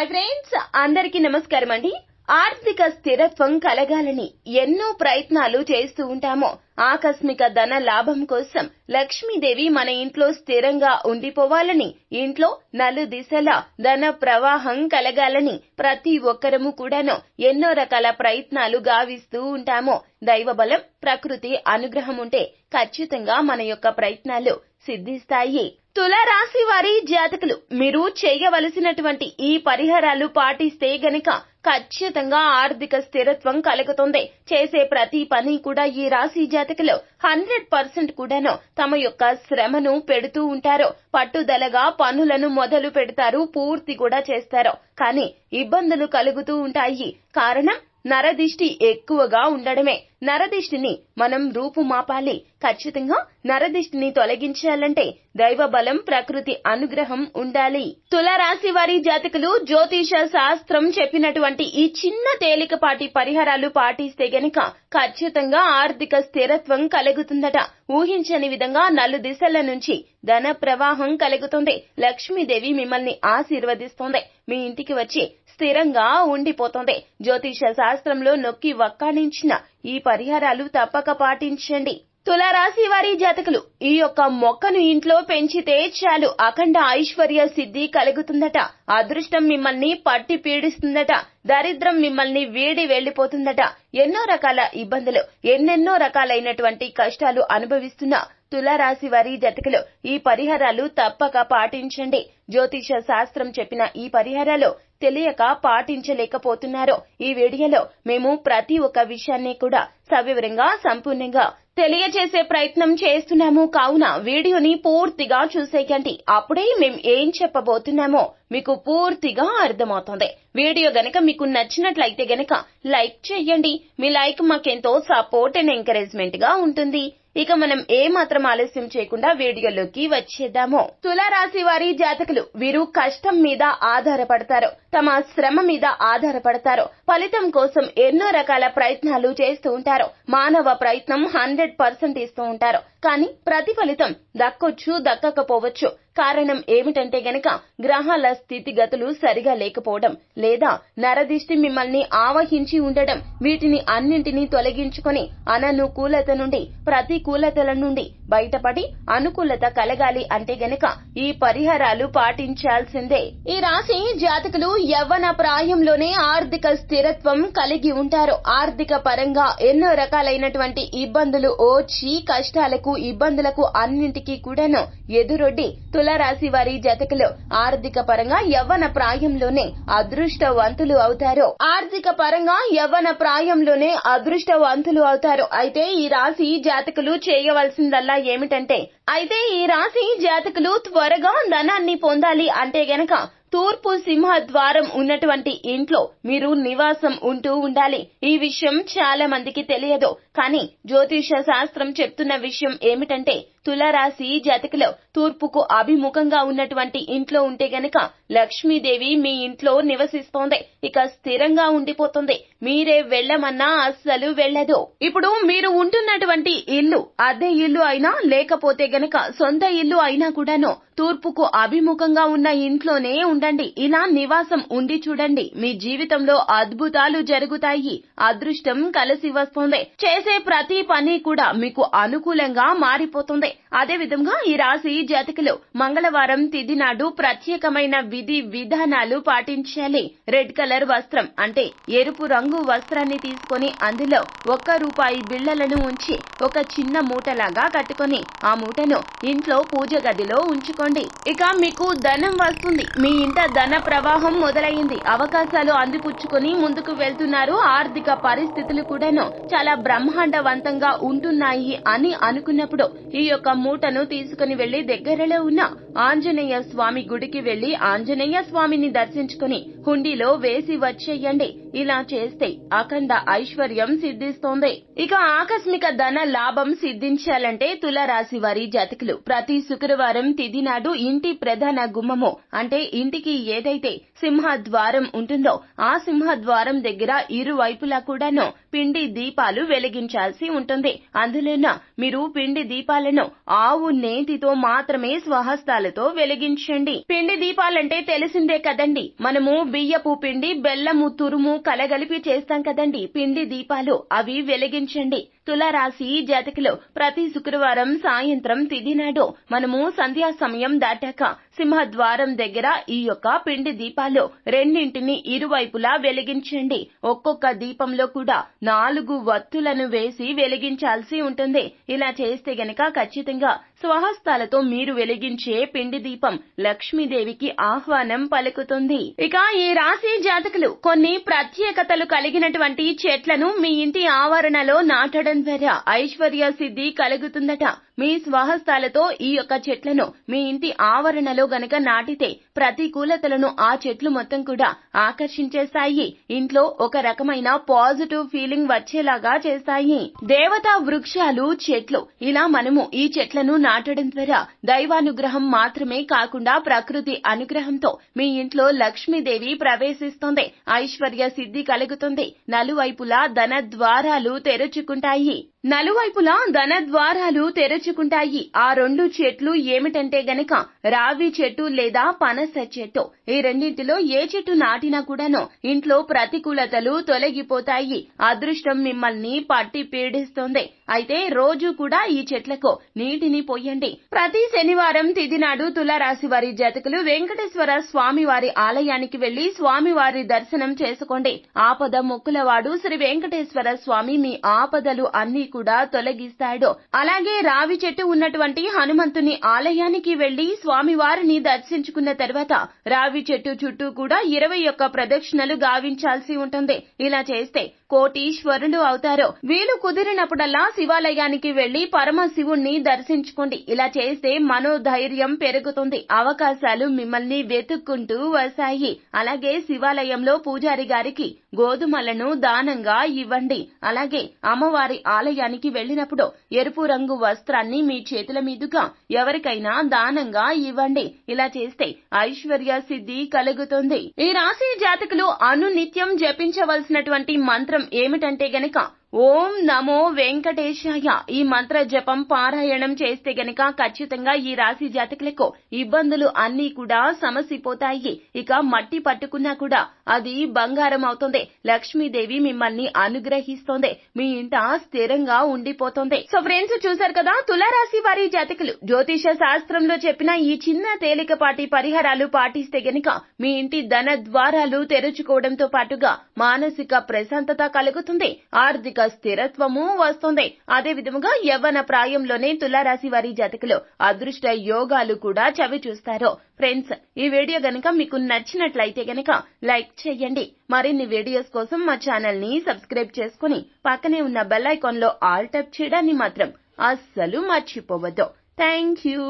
Hi friends అందరికీ నమస్కారం అండి. ఆర్థిక స్థిరత్వం కలగాలని ఎన్నో ప్రయత్నాలు చేస్తూ ఉంటామో ఆకస్మిక ధన లాభం కోసం లక్ష్మీదేవి మన ఇంట్లో స్థిరంగా ఉండిపోవాలని ఇంట్లో నలు దిశల ధన ప్రవాహం కలగాలని ప్రతి ఒక్కరము కూడాను ఎన్నో రకాల ప్రయత్నాలు గావిస్తూ ఉంటామో. దైవబలం ప్రకృతి అనుగ్రహం ఉంటే ఖచ్చితంగా మన యొక్క ప్రయత్నాలు సిద్ధిస్తాయి. తులారాశి వారి జాతకులు మీరు చేయవలసినటువంటి ఈ పరిహారాలు పాటిస్తే గనక ఖచ్చితంగా ఆర్థిక స్థిరత్వం కలుగుతుంది. చేసే ప్రతి పని కూడా ఈ రాశి జాతకులు హండ్రెడ్ పర్సెంట్ కూడాను తమ యొక్క శ్రమను పెడుతూ ఉంటారు. పట్టుదలగా పనులను మొదలు పెడతారు పూర్తి కూడా చేస్తారు. కానీ ఇబ్బందులు కలుగుతూ ఉంటాయి. కారణం నరదిష్టి ఎక్కువగా ఉండడమే. నరదిష్టిని మనం రూపుమాపాలి ఖచ్చితంగా నరదిష్టిని తొలగించాలంటే దైవ బలం ప్రకృతి అనుగ్రహం ఉండాలి. తులారాశి వారి జాతకులు జ్యోతిష శాస్త్రం చెప్పినటువంటి ఈ చిన్న తేలికపాటి పరిహారాలు పాటిస్తే గనక ఖచ్చితంగా ఆర్థిక స్థిరత్వం కలుగుతుందట. ఊహించని విధంగా నలు దిశల నుంచి ధన ప్రవాహం కలుగుతుంది. లక్ష్మీదేవి మిమ్మల్ని ఆశీర్వదిస్తోంది. మీ ఇంటికి వచ్చి స్థిరంగా ఉండిపోతుంది. జ్యోతిష శాస్త్రంలో నొక్కి వక్కాణించిన ఈ పరిహారాలు తప్పక పాటించండి. తులారాశి వారి జాతకులు ఈ యొక్క మొక్కను ఇంట్లో పెంచితే చాలు. అఖండ ఐశ్వర్య సిద్ధి కలుగుతుందట. అదృష్టం మిమ్మల్ని పట్టి పీడిస్తుందట. దరిద్రం మిమ్మల్ని వీడి వెళ్ళిపోతుందట ఎన్నో రకాల ఇబ్బందులు ఎన్నెన్నో రకాలైనటువంటి కష్టాలు అనుభవిస్తున్న తులారాశి వారి జతకులు ఈ పరిహారాలు తప్పక పాటించండి. జ్యోతిష శాస్త్రం చెప్పిన ఈ పరిహారాలు తెలియక పాటించలేకపోతున్నారో. ఈ వీడియోలో మేము ప్రతి ఒక్క విషయాన్ని కూడా సవివరంగా సంపూర్ణంగా తెలియజేసే ప్రయత్నం చేస్తున్నాము. కావున వీడియోని పూర్తిగా చూసేయండి. అప్పుడే మేం ఏం చెప్పబోతున్నామో మీకు పూర్తిగా అర్థమవుతుంది. వీడియో గనక మీకు నచ్చినట్లయితే గనక లైక్ చేయండి. మీ లైక్ మాకెంతో సపోర్ట్ అండ్ ఎంకరేజ్మెంట్గా ఉంటుంది. ఇక మనం ఏ మాత్రం ఆలస్యం చేయకుండా వీడియోలోకి వచ్చేద్దాము. తులారాశి వారి జాతకులు వీరు కష్టం మీద ఆధారపడతారు. తమ శ్రమ మీద ఆధారపడతారు. ఫలితం కోసం ఎన్నో రకాల ప్రయత్నాలు చేస్తూ ఉంటారు. మానవ ప్రయత్నం హండ్రెడ్ పర్సెంట్ ఇస్తూ ఉంటారు. కానీ ప్రతిఫలితం దక్కొచ్చు దక్కకపోవచ్చు. కారణం ఏమిటంటే గనక గ్రహాల స్థితిగతులు సరిగా లేకపోవడం లేదా నరదిష్టి మిమ్మల్ని ఆవహించి ఉండడం వీటిని అన్నింటినీ తొలగించుకొని అననుకూలత నుండి ప్రతికూలతల నుండి బయటపడి అనుకూలత కలగాలి అంటే గనక ఈ పరిహారాలు పాటించాల్సిందే. ఈ రాశి జాతకులు యవ్వన ప్రాయంలోనే ఆర్థిక స్థిరత్వం కలిగి ఉంటారు. ఆర్థిక పరంగా ఎన్నో రకాలైనటువంటి ఇబ్బందులు ఓచి కష్టాలకు ఇబ్బందులకు అన్నింటికీ కూడాను ఎదురొడ్డి తులరాశి వారి జతకులు ఆర్థిక పరంగా యవ్వన ప్రాయంలోనే అదృష్టవంతులు అవుతారు. ఆర్థిక పరంగా యవ్వన ప్రాయంలోనే అదృష్టవంతులు అవుతారు. అయితే ఈ రాశి జాతకులు చేయవలసిందల్లా ఏమిటంటే అయితే ఈ రాశి జాతకులు త్వరగా ధనాన్ని పొందాలి అంటే గనక తూర్పు సింహద్వారం ఉన్నటువంటి ఇంట్లో మీరు నివాసం ఉంటూ ఉండాలి. ఈ విషయం చాలా మందికి తెలియదు. కానీ జ్యోతిష శాస్త్రం చెప్తున్న విషయం ఏమిటంటే తులరాశి జాతకలో తూర్పుకు అభిముఖంగా ఉన్నటువంటి ఇంట్లో ఉంటే గనక లక్ష్మీదేవి మీ ఇంట్లో నివసిస్తోంది. ఇక స్థిరంగా ఉండిపోతుంది. మీరే వెళ్ళమన్నా అస్సలు వెళ్ళదు. ఇప్పుడు మీరు ఉంటున్నటువంటి ఇల్లు అద్దె ఇల్లు అయినా లేకపోతే గనక సొంత ఇల్లు అయినా కూడాను తూర్పుకు అభిముఖంగా ఉన్న ఇంట్లోనే ఉండండి. ఇలా నివాసం ఉండి చూడండి. మీ జీవితంలో అద్భుతాలు జరుగుతాయి. అదృష్టం కలిసి వస్తుంది. చేసే ప్రతి పని కూడా మీకు అనుకూలంగా మారిపోతుంది. అదే విధంగా ఈ రాశి జాతకులు మంగళవారం తిథి నాడు ప్రత్యేకమైన విధి విధానాలు పాటించాలి. రెడ్ కలర్ వస్త్రం అంటే ఎరుపు రంగు వస్త్రాన్ని తీసుకొని అందులో ఒక్క రూపాయి బిళ్ళలను ఉంచి ఒక చిన్న మూటలాగా కట్టుకొని ఆ మూటను ఇంట్లో పూజ గదిలో ఉంచుకోండి. ఇక మీకు ధనం వస్తుంది. మీ ఇంట ధన ప్రవాహం మొదలైంది. అవకాశాలు అందిపుచ్చుకొని ముందుకు వెళ్తున్నారు. ఆర్థిక పరిస్థితులు కూడాను చాలా బ్రహ్మాండవంతంగా ఉంటున్నాయి అని అనుకున్నప్పుడు ఈ యొక్క మూటను తీసుకుని వెళ్ళి దగ్గరలో ఉన్న ఆంజనేయ స్వామి గుడికి వెళ్ళి ఆంజనేయ స్వామిని దర్శించుకుని హుండీలో వేసి వచ్చేయండి. ఇలా చేస్తే అఖండ ఐశ్వర్యం సిద్ధిస్తోంది. ఇక ఆకస్మిక ధన లాభం సిద్ధించాలంటే తులారాశి వారి జాతకులు ప్రతి శుక్రవారం తిథి నాడు ఇంటి ప్రధాన గుమ్మము అంటే ఇంటికి ఏదైతే సింహద్వారం ఉంటుందో ఆ సింహద్వారం దగ్గర ఇరువైపులా కూడాను పిండి దీపాలు వెలిగించాల్సి ఉంటుంది. అందులోన మీరు పిండి దీపాలను ఆవు నేతితో మాత్రమే స్వహస్తాలతో వెలిగించండి. పిండి దీపాలంటే తెలిసిందే కదండి. మనము బియ్యపు పిండి బెల్లము తురుము కలగలిపి చేస్తాం కదండీ. పిండి దీపాలు అవి వెలిగించండి. తులారాశి జాతకులు ప్రతి శుక్రవారం సాయంత్రం తిది నాడు మనము సంధ్యా సమయం దాటాక సింహద్వారం దగ్గర ఈ యొక్క పిండి దీపాలు రెండింటిని ఇరువైపులా వెలిగించండి. ఒక్కొక్క దీపంలో కూడా నాలుగు వత్తులను వేసి వెలిగించాల్సి ఉంటుంది. ఇలా చేస్తే గనక ఖచ్చితంగా స్వహస్తాలతో మీరు వెలిగించే పిండి దీపం లక్ష్మీదేవికి ఆహ్వానం పలుకుతుంది. ఇక ఈ రాశి జాతకులు కొన్ని ప్రత్యేకతలు కలిగినటువంటి చెట్లను మీ ఇంటి ఆవరణలో నాటడం ద్వారా ఐశ్వర్య సిద్ధి కలుగుతుందట. మీ స్వహస్తాలతో ఈ యొక్క చెట్లను మీ ఇంటి ఆవరణలో గనక నాటితే ప్రతికూలతలను ఆ చెట్లు మొత్తం కూడా ఆకర్షించేస్తాయి. ఇంట్లో ఒక రకమైన పాజిటివ్ ఫీలింగ్ వచ్చేలాగా చేస్తాయి. దేవతా వృక్షాలు చెట్లు ఇలా మనము ఈ చెట్లను నాటడం ద్వారా దైవానుగ్రహం మాత్రమే కాకుండా ప్రకృతి అనుగ్రహంతో మీ ఇంట్లో లక్ష్మీదేవి ప్రవేశిస్తుంది. ఐశ్వర్య సిద్ధి కలుగుతుంది. నలువైపులా ధన ద్వారాలు తెరుచుకుంటాయి. 翻译 నలువైపులా ధనద్వారాలు తెరుచుకుంటాయి. ఆ రెండు చెట్లు ఏమిటంటే గనక రావి చెట్టు లేదా పనస చెట్టు. ఈ రెండింటిలో ఏ చెట్టు నాటినా కూడాను ఇంట్లో ప్రతికూలతలు తొలగిపోతాయి. అదృష్టం మిమ్మల్ని పట్టి పీడిస్తుంది. అయితే రోజు కూడా ఈ చెట్లకు నీటిని పోయండి. ప్రతి శనివారం తిదినాడు తులారాశి వారి జాతకులు వెంకటేశ్వర స్వామి వారి ఆలయానికి వెళ్ళి స్వామి వారి దర్శనం చేసుకోండి. ఆపద మొక్కులవాడు శ్రీ వెంకటేశ్వర స్వామి మీ ఆపదలు అన్ని కూడా తొలగిస్తాడు. అలాగే రావి చెట్టు ఉన్నటువంటి హనుమంతుని ఆలయానికి వెళ్ళి స్వామి వారిని దర్శించుకున్న తర్వాత రావి చెట్టు చుట్టూ కూడా ఇరవై ఒక్క ప్రదక్షిణలు గావించాల్సి ఉంటుంది. ఇలా చేస్తే కోటీశ్వరులు అవుతారు. వీలు కుదిరినప్పుడల్లా శివాలయానికి వెళ్ళి పరమశివుణ్ణి దర్శించుకోండి. ఇలా చేస్తే మనోధైర్యం పెరుగుతుంది. అవకాశాలు మిమ్మల్ని వెతుక్కుంటూ వస్తాయి. అలాగే శివాలయంలో పూజారి గారికి గోధుమలను దానంగా ఇవ్వండి. అలాగే అమ్మవారి ఆలయానికి వెళ్ళినప్పుడు ఎరుపు రంగు వస్త్రాన్ని మీ చేతుల మీదుగా ఎవరికైనా దానంగా ఇవ్వండి. ఇలా చేస్తే ఐశ్వర్య సిద్ధి కలుగుతుంది. ఈ రాశి జాతకులు అనునిత్యం జపించవలసినటువంటి మంత్రం ఏమిటంటే గనక ఓం నమో వెంకటేశాయ. ఈ మంత్ర జపం పారాయణం చేస్తే గనక ఖచ్చితంగా ఈ రాశి జాతకులకు ఇబ్బందులు అన్నీ కూడా సమసిపోతాయి. ఇక మట్టి పట్టుకున్నా కూడా అది బంగారం అవుతుంది. లక్ష్మీదేవి మిమ్మల్ని అనుగ్రహిస్తోంది. మీ ఇంట స్థిరంగా ఉండిపోతుంది. సో ఫ్రెండ్స్ చూసారు కదా? తులారాశి వారి జాతకులు. జ్యోతిష శాస్త్రంలో చెప్పిన ఈ చిన్న తేలికపాటి పరిహారాలు పాటిస్తే గనక మీ ఇంటి ధన ద్వారాలు తెరుచుకోవడంతో పాటుగా మానసిక ప్రశాంతత కలుగుతుంది. ఆర్థిక ఆర్థిక స్థిరత్వము వస్తుంది. అదే విధముగా యవ్వన ప్రాయంలోనే తులారాశి వారి జాతకులు అదృష్ట యోగాలు కూడా చవి చూస్తారు. ఫ్రెండ్స్ ఈ వీడియో గనక మీకు నచ్చినట్లయితే గనక లైక్ చేయండి. మరిన్ని వీడియోస్ కోసం మా ఛానల్ని సబ్స్క్రైబ్ చేసుకుని పక్కనే ఉన్న బెల్ ఐకాన్లో ఆల్ టైప్ చేయడాన్ని మాత్రం అస్సలు మర్చిపోవద్దు. Thank you